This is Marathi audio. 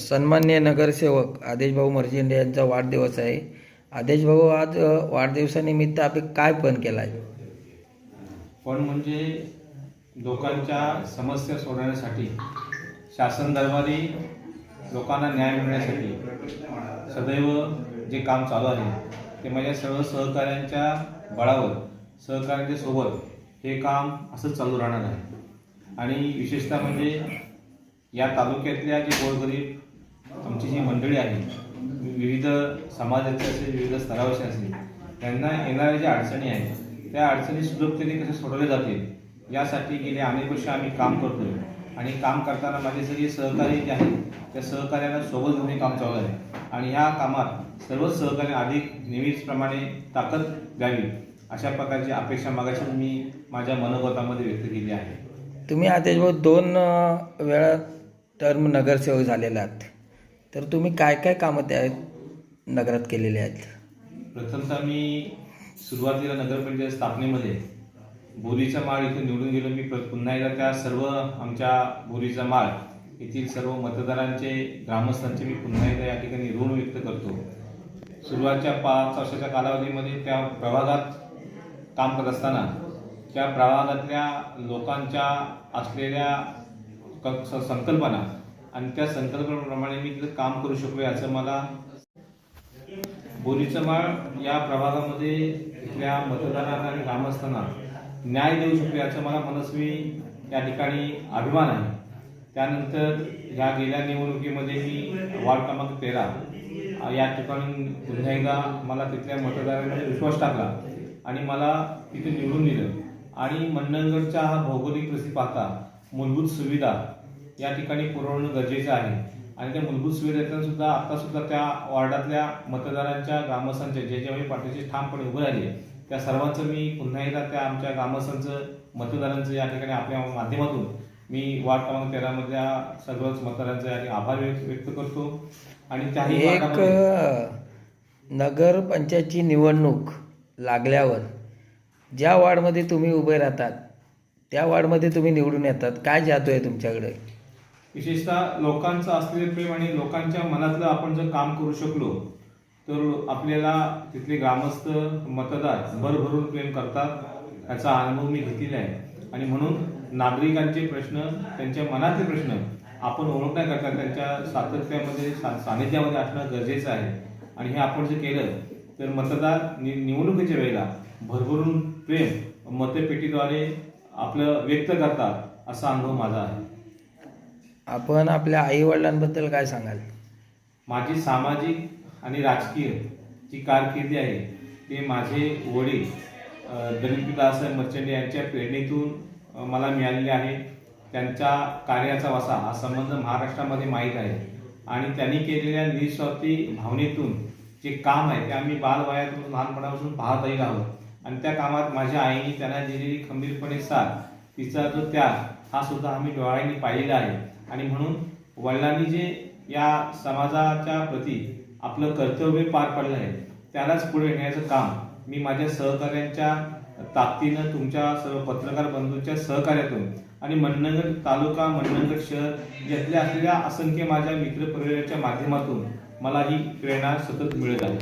सन्मान्य नगरसेवक आदेशभाऊ मर्जेंडे यांचा वाढदिवस आहे. आदेशभाऊ आज वाढदिवसानिमित्त आपण काय पण केला आहे पण म्हणजे लोकांच्या समस्या सोडवण्यासाठी शासन दरबारी लोकांना न्याय मिळण्यासाठी सदैव जे काम चालू आहे ते माझ्या सर्व सहकाऱ्यांच्या बळावर सहकाऱ्यांच्या सोबत हे काम असंच चालू राहणार आहे. आणि विशेषतः म्हणजे या तालुक्यातल्या जे गोरगरीब आमची जी मंडळी आहे विविध समाजाचे असेल विविध स्तरावरचे असेल त्यांना येणाऱ्या ज्या अडचणी आहेत त्या अडचणी सुलभतेने कशा सोडवल्या जातील यासाठी गेले अनेक वर्ष आम्ही काम करतोय. आणि काम करताना माझे सगळे सहकारी जे आहेत त्या सहकार्याला सोबत घेऊन काम चालू आहे. आणि ह्या कामात सर्वच सहकार्य अधिक नेहमीचप्रमाणे ताकद द्यावी अशा प्रकारची अपेक्षा मागाशी मी माझ्या मनोगतामध्ये व्यक्त केली आहे. तुम्ही आता दोन वेळा टर्म नगरसेवक झालेला आहात. तर तुम्ही काय काय कामं त्या नगरात केलेले आहेत? प्रथमतः मी सुरुवातीला नगरपंचायत स्थापनेमध्ये बोरीचा माळ इथे निवडून गेलो. मी प्र- पुन्हा एकदा त्या सर्व आमच्या बोरीचा माळ येथील सर्व मतदारांचे ग्रामस्थांचे मी पुन्हा एकदा या ठिकाणी ऋण व्यक्त करतो. सुरुवातच्या पाच वर्षाच्या कालावधीमध्ये त्या प्रभागात काम करत असताना त्या प्रभागातल्या लोकांच्या असलेल्या क- स- संकल्पना आणि त्या संकल्पनेप्रमाणे मी तिथं काम करू शकू याचं मला बोरीचं माळ या प्रभागामध्ये इथल्या मतदारांना आणि ग्रामस्थांना न्याय देऊ शकतो याचा मला मनस्वी या ठिकाणी अभिमान आहे. त्यानंतर ह्या गेल्या निवडणुकीमध्ये मी वार्ड क्रमांक तेरा या ठिकाणी पुन्हा एकदा मला तिथल्या मतदारांमध्ये विश्वास टाकला आणि मला तिथे निवडून दिलं. आणि मंडणगडचा हा भौगोलिक प्रसिद्ध पाहता मूलभूत सुविधा या ठिकाणी पुरवणं गरजेचं आहे. आणि त्या मूलभूत सुविधेतून सुद्धा आता सुद्धा त्या वॉर्डातल्या मतदारांच्या ग्रामस्थांच्या जे जे आम्ही पाठीशी ठामपणे उभे राहिले त्या सर्वांचं मी पुन्हा एकदा त्या आमच्या ग्रामस्थांचं मतदारांचं या ठिकाणी आपल्या माध्यमातून मी वार्ड क्रमांक तेरामधल्या सर्वच मतदारांचे ठिकाणी आभार व्यक्त करतो. आणि त्याही एक वार्डामध्ये अ, नगर पंचायतची निवडणूक लागल्यावर ज्या वार्डमध्ये तुम्ही उभे राहतात त्या वार्डमध्ये तुम्ही निवडून येतात. काय जादू आहे तुमच्याकडे? विशेषतः लोकांचं असलेलं प्रेम आणि लोकांच्या मनातलं आपण जर काम करू शकलो तर आपल्याला तिथले ग्रामस्थ मतदार भरभरून प्रेम करतात. याचा अनुभव मी घेतलेला आहे. आणि म्हणून नागरिकांचे प्रश्न त्यांच्या मनातले प्रश्न आपण ओळखण्याकरता त्यांच्या सातत्यामध्ये सा- सानिध्यामध्ये असणं गरजेचं आहे. आणि हे आपण जर केलं तर मतदार नि निवडणुकीच्या वेळेला भरभरून प्रेम मतपेटीद्वारे आपलं व्यक्त करतात असा अनुभव माझा आहे. आपण आपल्या आई वडिलांबद्दल काय सांगाल? माझी सामाजिक आणि राजकीय जी कारकिर्दी आहे ते माझे वडील अ, दलितदास मर्चंडे यांच्या प्रेरणेतून मला मिळालेले आहे. त्यांच्या कार्याचा वसा हा संबंध महाराष्ट्रामध्ये माहीत आहे. आणि त्यांनी केलेल्या निस्वार्थी भावनेतून जे काम आहे ते आम्ही बालवयातून लहानपणापासून पाहतही आहोत. आणि त्या कामात माझ्या आईने त्यांना दिलेली खंबीरपणे साथ तिचा जो त्याग हा सुद्धा आम्ही डोळ्यांनी पाहिलेला आहे. आणि म्हणून वडिलांनी जे या समाजाच्या प्रती आपलं कर्तव्य पार पडलं आहे त्यालाच पुढे नेण्याचं काम मी माझ्या सहकार्यांच्या ताकदीनं तुमच्या सर्व पत्रकार बंधूंच्या सहकार्यातून आणि मंडणगड तालुका मंडणगड शहर यातल्या असलेल्या असंख्य माझ्या मित्रपरिवाराच्या माध्यमातून मला ही प्रेरणा सतत मिळत आहे.